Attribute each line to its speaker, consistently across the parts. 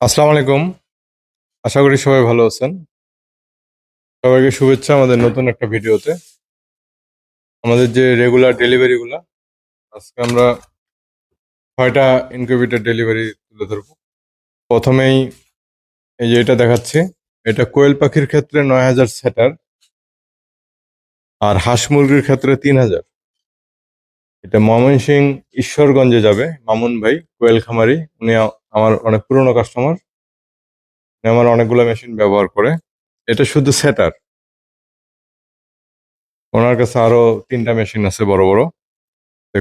Speaker 1: আসসালামু আলাইকুম। আশা করি সবাই ভালো আছেন। সবাইকে শুভেচ্ছা আমাদের নতুন একটা ভিডিওতে। আমাদের যে রেগুলার ডেলিভারিগুলো আজকে আমরা ছয়টা ইনকিউবেটর ডেলিভারি তুলে ধরবো। প্রথমেই এই যে এটা দেখাচ্ছি, এটা কোয়েল পাখির ক্ষেত্রে নয় হাজার সেটার আর হাঁস মুরগির ক্ষেত্রে তিন হাজার। এটা ময়মনসিং ঈশ্বরগঞ্জে যাবে, মামুন ভাই, কোয়েল খামারি, উনি আমার অনেক পুরনো কাস্টমার আমার অনেকগুলো মেশিন ব্যবহার করে। এটা শুধু সেটার ওনার কাছে আরও তিনটা মেশিন আছে বড় বড়।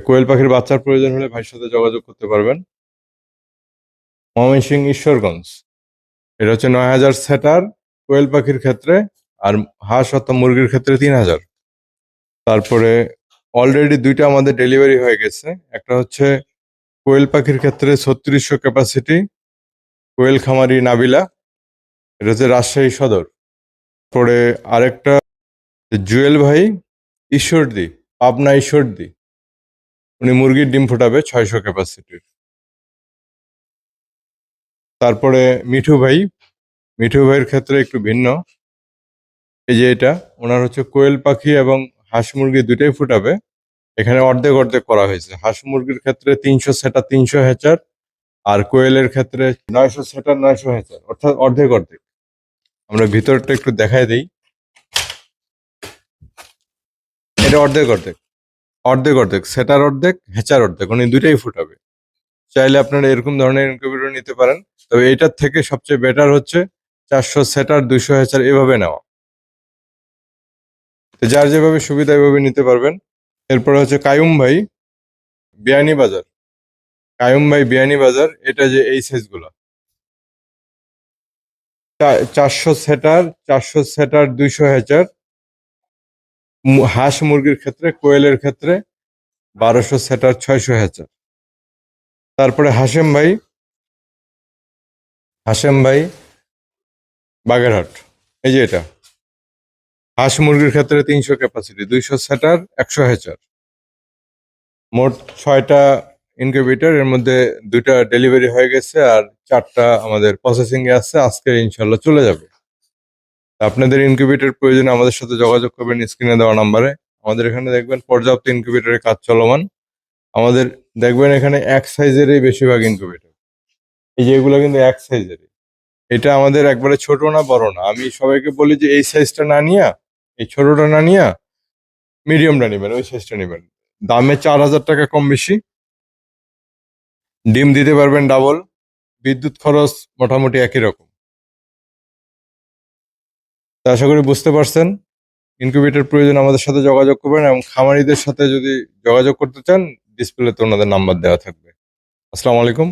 Speaker 1: কোয়েল পাখির বাচ্চার প্রয়োজন হলে ভাইয়ের সাথে যোগাযোগ করতে পারবেন। ময়মনসিং ঈশ্বরগঞ্জ। এটা হচ্ছে নয় হাজার সেটার কোয়েল পাখির ক্ষেত্রে, আর হাঁস অথবা মুরগির ক্ষেত্রে তিন হাজার। তারপরে অলরেডি দুইটা আমাদের ডেলিভারি হয়ে গেছে। একটা হচ্ছে কোয়েল পাখির ক্ষেত্রে ছত্রিশশো ক্যাপাসিটি কোয়েল খামারি নাবিলা, এটা হচ্ছে রাজশাহী সদর। পরে আরেকটা, জুয়েল ভাই ঈশ্বরদী, পাবনা ঈশ্বরদি, উনি মুরগির ডিম ফোটাবে ছয়শো ক্যাপাসিটির তারপরে মিঠু ভাই, মিঠু ভাইয়ের ক্ষেত্রে একটু ভিন্ন। এই যে এটা, ওনার হচ্ছে কোয়েল পাখি এবং হাঁস মুরগি দুটাই ফুটাবে। এখানে অর্ধেক অর্ধেক করা হয়েছে। হাঁস মুরগির ক্ষেত্রে তিনশো সেটা তিনশো হেচার, আর কোয়েলের ক্ষেত্রে নয়শো সেটার নয়শো হেচার, অর্থাৎ অর্ধেক অর্ধেক। আমরা ভিতরটা একটু দেখাই দিই। এটা অর্ধেক অর্ধেক অর্ধেক অর্ধেক, সেটার অর্ধেক, হেচার অর্ধেক উনি দুইটাই ফুটাবে চাইলে আপনারা এরকম ধরনের ইনকিউবেটর নিতে পারেন, তবে এটার থেকে সবচেয়ে বেটার হচ্ছে চারশো সেটার, দুইশো হেচার, এভাবে নেওয়া। যার যেভাবে সুবিধা এভাবে নিতে পারবেন এরপরে হচ্ছে কায়ুম ভাই, বিয়ানি বাজার। কায়ুম ভাই, বিয়ানি বাজার, এটা যে এই সাইজগুলো চারশো সেটার চারশো সেটার দুইশো হেচার হাঁস মুরগির ক্ষেত্রে, কোয়েলের ক্ষেত্রে বারোশো সেটার ছয়শো হেচার। তারপরে হাসেম ভাই হাসেম ভাই, বাগেরহাট। এই যে এটা। হাঁস মুরগির ক্ষেত্রে তিনশো ক্যাপাসিটি দুইশো সেটার, একশো হেচার। মোট ছয়টা ইনকিউবেটর এর মধ্যে দুইটা ডেলিভারি হয়ে গেছে আর চারটা আমাদের প্রসেসিং এ আছে। আজকে ইনশাল্লাহ চলে যাবে। আপনাদের ইনকিউবেটর প্রয়োজনে, আমাদের সাথে যোগাযোগ করবেন স্ক্রিনে দেওয়া নাম্বারে। আমাদের এখানে দেখবেন পর্যাপ্ত ইনকিউবেটরের কাজ চলমান। আমাদের দেখবেন এখানে এক সাইজেরই বেশিরভাগ ইনকিউবেটর এই যে এগুলো কিন্তু এক সাইজেরই এটা আমাদের একবারে ছোট না, বড় না। আমি সবাইকে বলি যে এই সাইজটা না নিয়া, এই ছোটটা না নিয়া মিডিয়ামটা নেবেন, ওই সাইজটা নেবেন। দামে চার হাজার টাকা কম বেশি। ডিম দিতে পারবেন ডাবল বিদ্যুৎ খরচ মোটামুটি একই রকম। আশা করি বুঝতে পারছেন। ইনকিউবেটর প্রয়োজন আমাদের সাথে যোগাযোগ করবেন এবং খামারিদের সাথে যদি যোগাযোগ করতে চান ডিসপ্লেতে ওনাদের নাম্বার দেওয়া থাকবে। আসসালামু আলাইকুম।